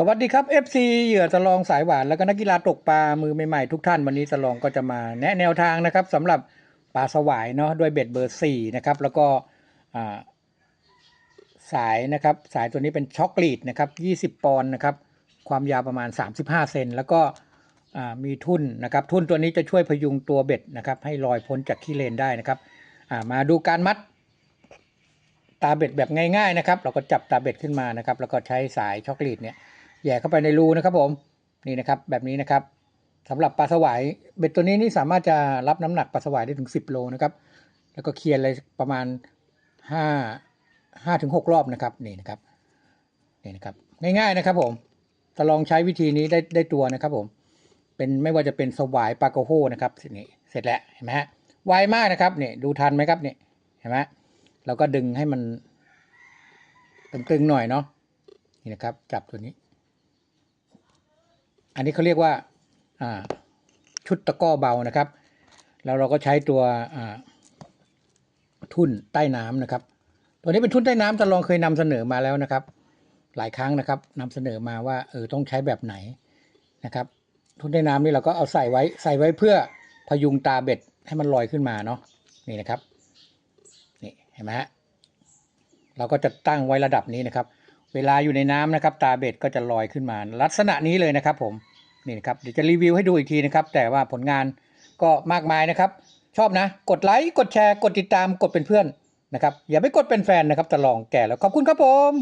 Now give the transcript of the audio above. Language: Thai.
สวัสดีครับ FC เหยื่อตะลองสายหวานแล้วก็นักกีฬาตกปลามือใหม่ๆทุกท่านวันนี้ตะลองก็จะมาแนะแนวทางนะครับสำหรับปลาสวายเนาะด้วยเบ็ดเบอร์4นะครับแล้วก็สายนะครับสายตัวนี้เป็นช็อกโกแลตนะครับ20 ปอนด์นะครับความยาวประมาณ 35 เซนแล้วก็มีทุ่นนะครับทุ่นตัวนี้จะช่วยพยุงตัวเบ็ดนะครับให้ลอยพ้นจากขี้เลนได้นะครับมาดูการมัดตาเบ็ดแบบง่ายๆนะครับเราก็จับตาเบ็ดขึ้นมานะครับแล้วก็ใช้สายช็อกโกแลตเนี่ย แย่เข้าไปในรูนะครับผมนี่นะครับแบบนี้นะครับสำหรับปลาสวายเบ็ดตัวนี้นี่สามารถจะรับน้ำหนักปลาสวายได้ถึง 10 โลนะครับ แล้วก็เคลียร์เลยประมาณ 5 5ถึง6รอบนะครับนี่นะครับนี่นะครับ ง่ายๆนะครับผมจะลองใช้วิธีนี้ได้ได้ตัวนะครับผมเป็นไม่ว่าจะเป็นสวายปลากระโฮนะครับนี่เสร็จแล้วเห็นไหมฮะไวมากนะครับนี่ดูทันไหมครับนี่เห็นไหมเราก็ดึงให้มันตึงๆหน่อยเนาะนี่นะครับ จับตัวนี้ อันนี้เขาเรียกว่าชุดตะก้อเบานะครับ แล้วเราก็ใช้ตัวทุ่นใต้น้ำนะครับ ตัวนี้เป็นทุ่นใต้น้ำจะลองเคยนำเสนอมาแล้วนะครับ หลายครั้งนะครับนำเสนอมาว่าเออต้องใช้แบบไหนนะครับ ทุ่นใต้น้ำนี่เราก็เอาใส่ไว้ใส่ไว้เพื่อพยุงตาเบ็ดให้มันลอยขึ้นมาเนาะนี่นะครับนี่เห็นไหมฮะเราก็จะตั้งไว้ระดับนี้นะครับ เวลาอยู่ในน้ำนะครับ ตาเบ็ดก็จะลอยขึ้นมา ลักษณะนี้เลยนะครับ ผมนี่นะครับเดี๋ยวจะรีวิวให้ดูอีกทีนะครับ แต่ว่าผลงานก็มากมายนะครับ ชอบนะ กดไลค์กดแชร์ กดติดตามกดเป็นเพื่อนนะครับ อย่าไปกดเป็นแฟนนะครับจะลองแก่แล้วขอบคุณครับผม